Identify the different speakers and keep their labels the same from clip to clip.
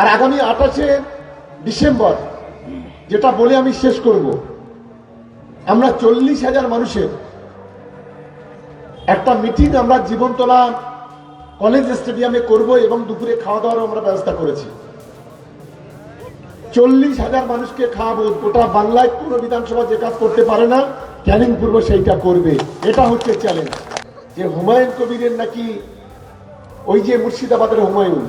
Speaker 1: আর আগামী আঠাশে ডিসেম্বর, যেটা বলে আমি শেষ করব, আমরা চল্লিশ হাজার মানুষের একটা মিটিং আমরা জীবনতলা কলেজ স্টেডিয়ামে করব এবং দুপুরে খাওয়া দাওয়ারও আমরা ব্যবস্থা করেছি। চল্লিশ হাজার মানুষকে খাওয়াবো, গোটা বাংলায় কোনো বিধানসভা যে কাজ করতে পারে না ক্যানিং পূর্ব সেইটা করবে। এটা হচ্ছে চ্যালেঞ্জ যে হুমায়ুন কবিরের নাকি ওই যে মুর্শিদাবাদের হুমায়ুন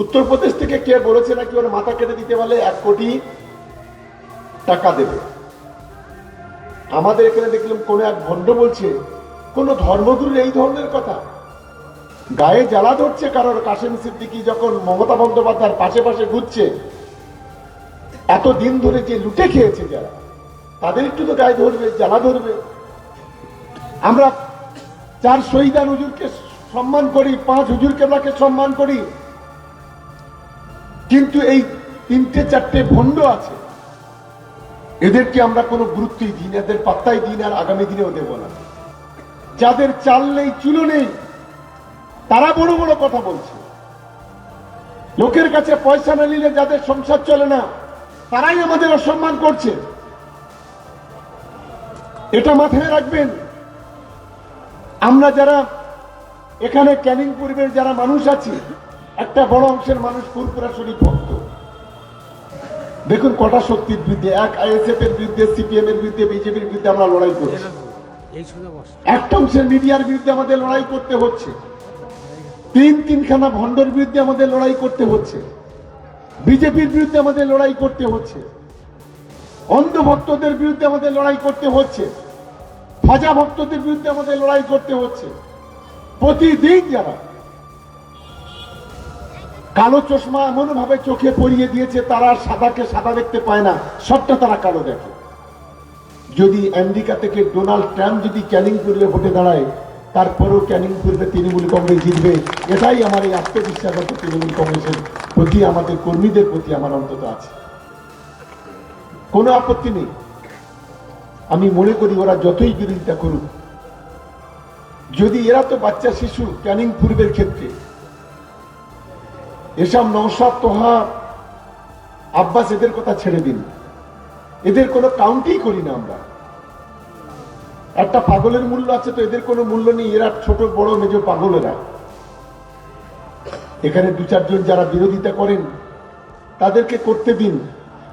Speaker 1: উত্তরপ্রদেশ থেকে কে বলেছে নাকি ওর মাথা কেটে দিতে পারলে এক কোটি টাকা দেবে? আমাদের এখানে দেখলাম কোন এক ভণ্ড বলছে, কোন ধর্মগুরুর এই ধরনের কথা। গায়ে জ্বালা ধরছে কারোর কাশেম সিদ্দিকি যখন মমতা বন্দ্যোপাধ্যায়ের পাশে পাশে ঘুরছে। এত দিন ধরে যে লুটে খেয়েছে যারা, তাদের একটু তো গায়ে ধরবে, জ্বালা ধরবে। আমরা চার শহীদান হুজুরকে সম্মান করি, পাঁচ হুজুর কেবলাকে সম্মান করি? কিন্তু এই তিনটে, চারটে ভণ্ড আছে। এদেরকে আমরা কোনো গুরুত্বই দিই না, এদের পাত্তাই দিই না, আর আগামী দিনেও দেব না। যাদের চাল নেই, চুলো নেই, তারা বড় বড় কথা বলছে। লোকের কাছে পয়সা না নিলে যাদের সংসার চলে না, তারাই আমাদের অসম্মান করছে। এটা মাথায় রাখবেন। আমরা যারা এখানে ক্যানিং পূর্বের যারা মানুষ আছি একটা বড় অংশের মানুষ ফুরপুরা ভক্ত। দেখুন কটা শক্তির বিরুদ্ধে, এক আইএসএফ এর বিরুদ্ধে, সিপিএম এর বিরুদ্ধে, বিজেপির বিরুদ্ধে আমরা লড়াই করছি। একটা অংশের মিডিয়ার বিরুদ্ধে আমাদের লড়াই করতে হচ্ছে। তিন তিনখানা ভণ্ডর বিরুদ্ধে আমাদের লড়াই করতে হচ্ছে। বিজেপির বিরুদ্ধে আমাদের লড়াই করতে হচ্ছে। অন্ধ ভক্তদের বিরুদ্ধে আমাদের লড়াই করতে হচ্ছে। ফাজা ভক্তদের বিরুদ্ধে আমাদের লড়াই করতে হচ্ছে। প্রতিদিন যারা কালো চশমা এমন ভাবে চোখে পরিয়ে দিয়েছে, তারা সাদাকে সাদা দেখতে পায় না। সবটা তারা কালো দেখে। যদি আমেরিকা থেকে ডোনাল্ড ট্রাম্প যদি ক্যানিং পূর্বে ভোটে দাঁড়ায়, তারপরেও ক্যানিং পূর্বে তৃণমূল কংগ্রেস জিতবে। এটাই আমার এই আত্মবিশ্বাস আছে তৃণমূল কংগ্রেসের প্রতি, আমাদের কর্মীদের প্রতি আমার অন্তত আছে। কোনো আপত্তি নেই। আমি মনে করি ওরা যতই বিরোধিতা করুক। যদি এরা তো বাচ্চা শিশু ক্যানিং পূর্বের ক্ষেত্রে এসব নৌসাদ তোহা, আব্বাস এদের কথা ছেড়ে দিন। এদের কোনো কাউন্টই করি না আমরা। একটা পাগলের মূল্য আছে তো এদের কোনো মূল্য নেই, এরা ছোট, বড়, মেজ পাগলেরা। এখানে দু চারজন যারা বিরোধিতা করেন, তাদেরকে করতে দিন।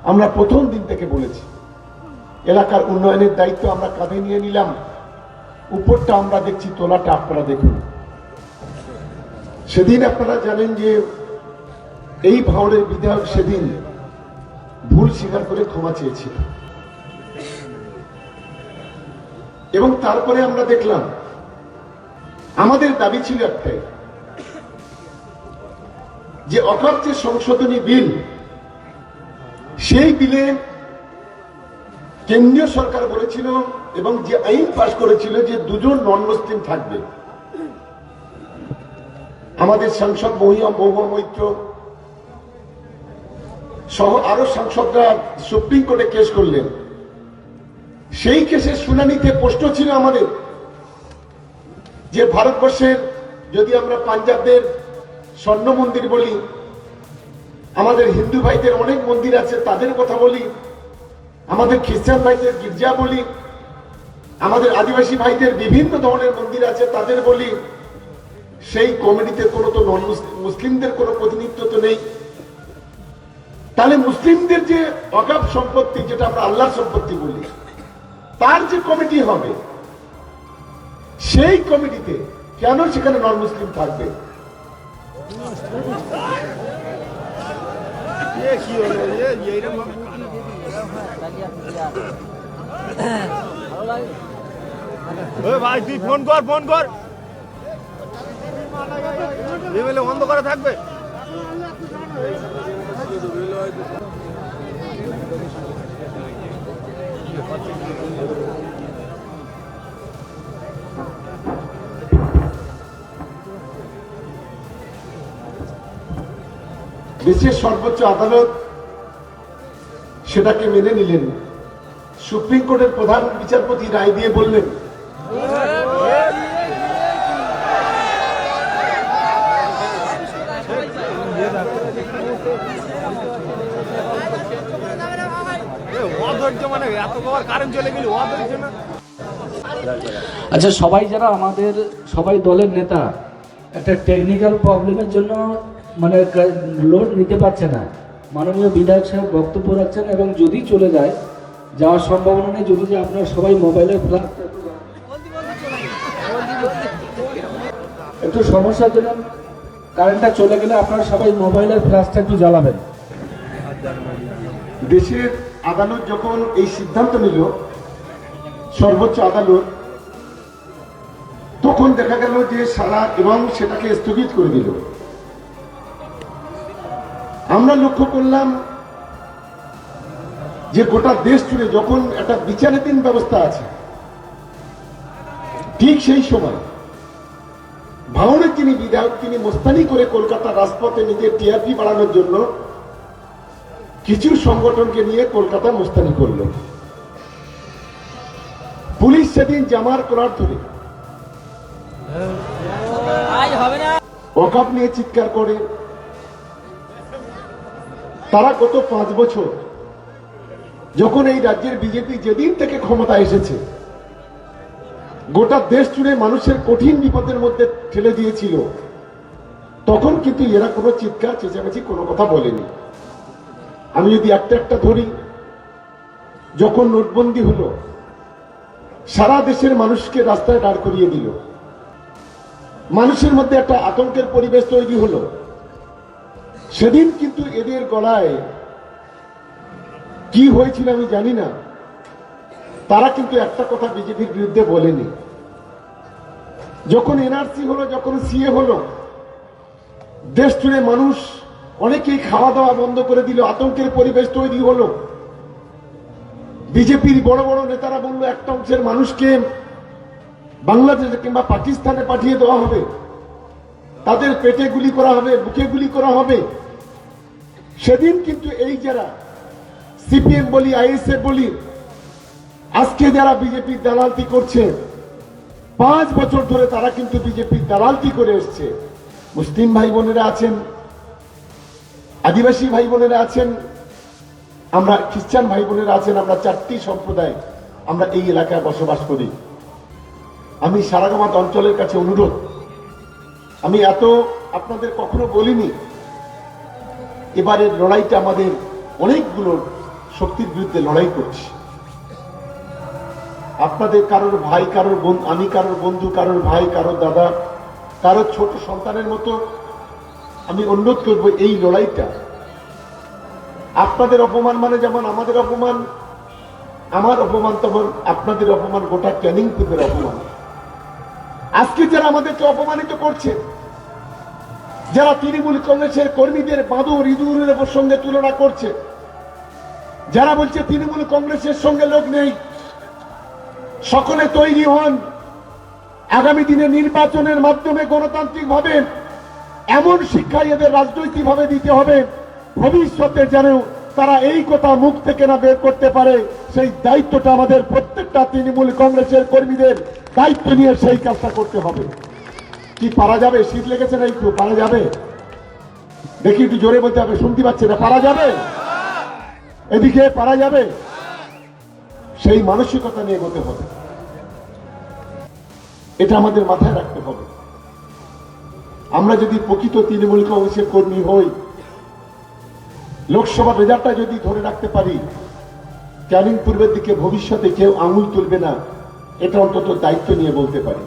Speaker 1: আমরা প্রথম দিন থেকে বলেছি। এলাকার উন্নয়নের দায়িত্ব আমরা কাঁধে নিয়ে নিলাম। উপরটা আমরা দেখছি, তোলাটা আপনারা দেখুন। সেদিন আপনারা জানেন যে এই ভাওড়ের বিধায়ক সেদিন ভুল স্বীকার করে ক্ষমা চেয়েছিল। এবং তারপরে আমরা দেখলাম, আমাদের দাবি ছিল একটাই, যে অকাপ যে সংশোধনী বিল, সেই বিলে কেন্দ্রীয় সরকার বলেছিল এবং যে আইন পাশ করেছিল যে দুজন নন মুসলিম থাকবে। আমাদের সাংসদ মহিয়া মহুয়া মৈত্র সহ আরও সাংসদরা সুপ্রিম কোর্টে কেস করলেন। সেই কেসের শুনানিতে প্রশ্ন ছিল আমাদের যে ভারতবর্ষের যদি আমরা পাঞ্জাবদের স্বর্ণ মন্দির বলি, আমাদের হিন্দু ভাইদের অনেক মন্দির আছে, তাদের কথা বলি, আমাদের খ্রিস্টান ভাইদের গির্জা বলি, আমাদের আদিবাসী ভাইদের বিভিন্ন ধরনের মন্দির আছে, তাদের বলি, সেই কমিটিতে কোনো তো নন মুসলিমদের কোনো প্রতিনিধিত্ব তো নেই। তাহলে মুসলিমদের যে অগাপ সম্পত্তি, যেটা আমরা আল্লাহর সম্পত্তি বলি, তার যে কমিটি হবে, সেই কমিটিতে কেন সেখানে নন মুসলিম থাকবে
Speaker 2: ভাই, তুই ফোন কর ফোন কর। থাকবে।
Speaker 1: দেশের সর্বোচ্চ আদালত সেটাকে মেনে নিলেন সুপ্রিম কোর্টের প্রধান বিচারপতি রায় দিয়ে বললেন
Speaker 2: এ, অধৈর্য মানে এত কারেন্ট চলে অধৈর্য না।
Speaker 3: আচ্ছা সবাই যারা আমাদের, সবাই দলের নেতা, একটা টেকনিক্যাল প্রবলেমের জন্য মানে লোড নিতে পারছে না। মাননীয় বিধায়ক সাহেব বক্তব্য রাখছেন এবং যদি চলে যায়, যাওয়ার সম্ভাবনা নেই, যদি আপনারা সবাই মোবাইলের ফ্ল্যাশ একটু সমস্যার জন্য কারেন্টটা চলে গেলে আপনারা সবাই মোবাইলের ফ্ল্যাশটা একটু জ্বালাবেন।
Speaker 1: দেশের আদালত যখন এই সিদ্ধান্ত নিল, সর্বোচ্চ আদালত, তখন দেখা গেল যে সারা এবং সেটাকে স্থগিত করে দিল। আমরা লক্ষ্য করলাম যে গোটা দেশ জুড়ে যখন একটা বিচারাধীন ব্যবস্থা আছে, ঠিক সেই সময় ভাঙনের যিনি বিধায়ক তিনি মোস্তানি করে কলকাতা রাজপথে নিজের টিআরপি বাড়ানোর জন্য কিছু সংগঠনকে নিয়ে কলকাতা মোস্তানি করল। পুলিশ সেদিন জামার করার ধরে। ওকাপ নিয়ে চিৎকার করে। তারা গত পাঁচ বছর যখন এই রাজ্যের বিজেপি যেদিন থেকে ক্ষমতা এসেছে গোটা দেশ জুড়ে মানুষের কঠিন বিপদের মধ্যে ঠেলে দিয়েছিল তখন কিন্তু এরা কোনো চিৎকার চেঁচামেচি কোনো কথা বলেনি। আমি যদি একটা একটা ধরি, যখন নোটবন্দি হলো, সারা দেশের মানুষকে রাস্তায় দাঁড় করিয়ে দিল। মানুষের মধ্যে একটা আতঙ্কের পরিবেশ তৈরি হলো। সেদিন কিন্তু এদের গলায় কি হয়েছিল আমি জানি না। তারা কিন্তু একটা কথা বিজেপির বিরুদ্ধে বলেনি। যখন এনআরসি হলো, যখন সিএ হলো, দেশ জুড়ে মানুষ অনেকেই খাওয়া দাওয়া বন্ধ করে দিল, আতঙ্কের পরিবেশ তৈরি হলো। বিজেপির বড় বড় নেতারা বলল, একটা অংশের মানুষকে বাংলাদেশে কিংবা পাকিস্তানে পাঠিয়ে দেওয়া হবে। তাদের পেটে গুলি করা হবে, বুকে গুলি করা হবে। সেদিন কিন্তু এই যারা সিপিএম বলি, আইএসএফ বলি, আজকে যারা বিজেপির দালালতি করছে, পাঁচ বছর ধরে তারা কিন্তু বিজেপির দালালতি করে এসছে। মুসলিম ভাই বোনেরা আছেন আদিবাসী ভাই বোনেরা আছেন, আমরা খ্রিস্টান ভাই বোনেরা আছেন, আমরা চারটি সম্প্রদায় আমরা এই এলাকায় বসবাস করি। আমি সারাগামাত অঞ্চলের কাছে অনুরোধ, আমি এত আপনাদের কখনো বলিনি, এবারের লড়াইটা আমাদের অনেকগুলো শক্তির বিরুদ্ধে লড়াই করছি। আপনাদের কারোর ভাই, কারোর আমি কারোর বন্ধু, কারোর ভাই, কারোর দাদা, কারোর ছোট সন্তানের মতো আমি অনুরোধ করব এই লড়াইটা। আপনাদের অপমান মানে যেমন আমাদের অপমান, আমার অপমান তখন আপনাদের অপমান, গোটা ক্যানিং পূর্বের অপমান। আজকে যারা আমাদেরকে অপমানিত করছে, যারা তৃণমূল কংগ্রেসের কর্মীদের বাঁদর ইঁদুরের সঙ্গে তুলনা করছে, যারা বলছে তৃণমূল কংগ্রেসের সঙ্গে লোক নেই, সকলে তৈরি হন। আগামী দিনে নির্বাচনের মাধ্যমে গণতান্ত্রিক ভাবে এমন শিক্ষা এদের রাজনৈতিক ভাবে দিতে হবে, ভবিষ্যতে যেন তারা এই কথা মুখ থেকে না বের করতে পারে। সেই দায়িত্বটা আমাদের প্রত্যেকটা তৃণমূল কংগ্রেসের কর্মীদের দায়িত্ব নিয়ে সেই কাজটা করতে হবে। কি পারা যাবে? শীত লেগেছে না একটু? পারা যাবে? দেখি একটু জোরে বলতে হবে, শুনতে পাচ্ছে না। পারা যাবে? এদিকে পারা যাবে? সেই মানসিকতা নিয়ে এগোতে হবে। এটা আমাদের মাথায় রাখতে হবে। আমরা যদি প্রকৃত তৃণমূল কংগ্রেসের কর্মী হই, লোকসভা রেজাল্টটা যদি ধরে রাখতে পারি, ক্যানিং পূর্বের দিকে ভবিষ্যতে কেউ আঙুল তুলবে না, এটা অন্তত দায়িত্ব নিয়ে বলতে পারি।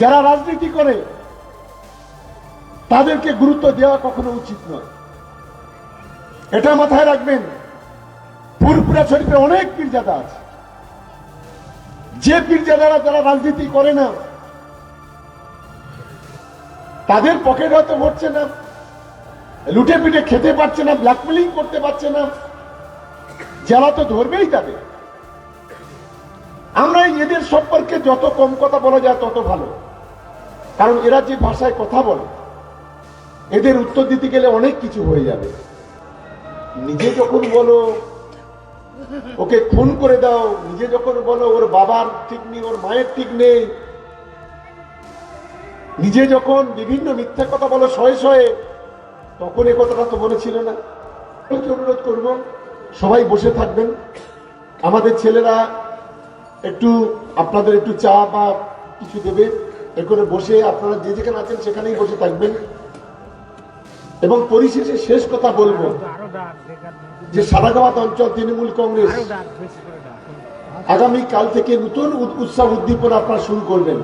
Speaker 1: যারা রাজনীতি করে, তাদেরকে গুরুত্ব দেওয়া কখনো উচিত নয়। এটা মাথায় রাখবেন, পুরপুরা শরীফে অনেক পীরজাদা আছে। যে পীরজাদারা যারা রাজনীতি করে না তাদের পকেট হয়তো ভরছে না। লুটে পিটে খেতে পারছে না ব্ল্যাকমেলিং করতে পারছে না। যারা তো ধরবেই তাদের। আমরা এদের সম্পর্কে যত কম কথা বলা যায় তত ভালো। কারণ এরা যে ভাষায় কথা বলে, এদের উত্তর দিতে গেলে অনেক কিছু হয়ে যাবে। নিজে যখন বলো, ওকে খুন করে দাও, নিজে যখন বলো, ওর বাবার ঠিক নেই, ওর মায়ের ঠিক নেই নিজে যখন বিভিন্ন মিথ্যা কথা বলো শয়ে শয়ে, তখন এ কথাটা তো বলেছিল না। আমি অনুরোধ করব, সবাই বসে থাকবেন। আমাদের ছেলেরা একটু, আপনাদের একটু চা বা কিছু দেবে। এ করে বসে আপনারা যে যেখানে আছেন সেখানেই বসে থাকবেন। এবং পরিশেষে শেষ কথা বলব যে সারাগাবাদ অঞ্চল তৃণমূল কংগ্রেস আগামী কাল থেকে নতুন উৎসাহ উদ্দীপনা আপনারা শুরু করবেন।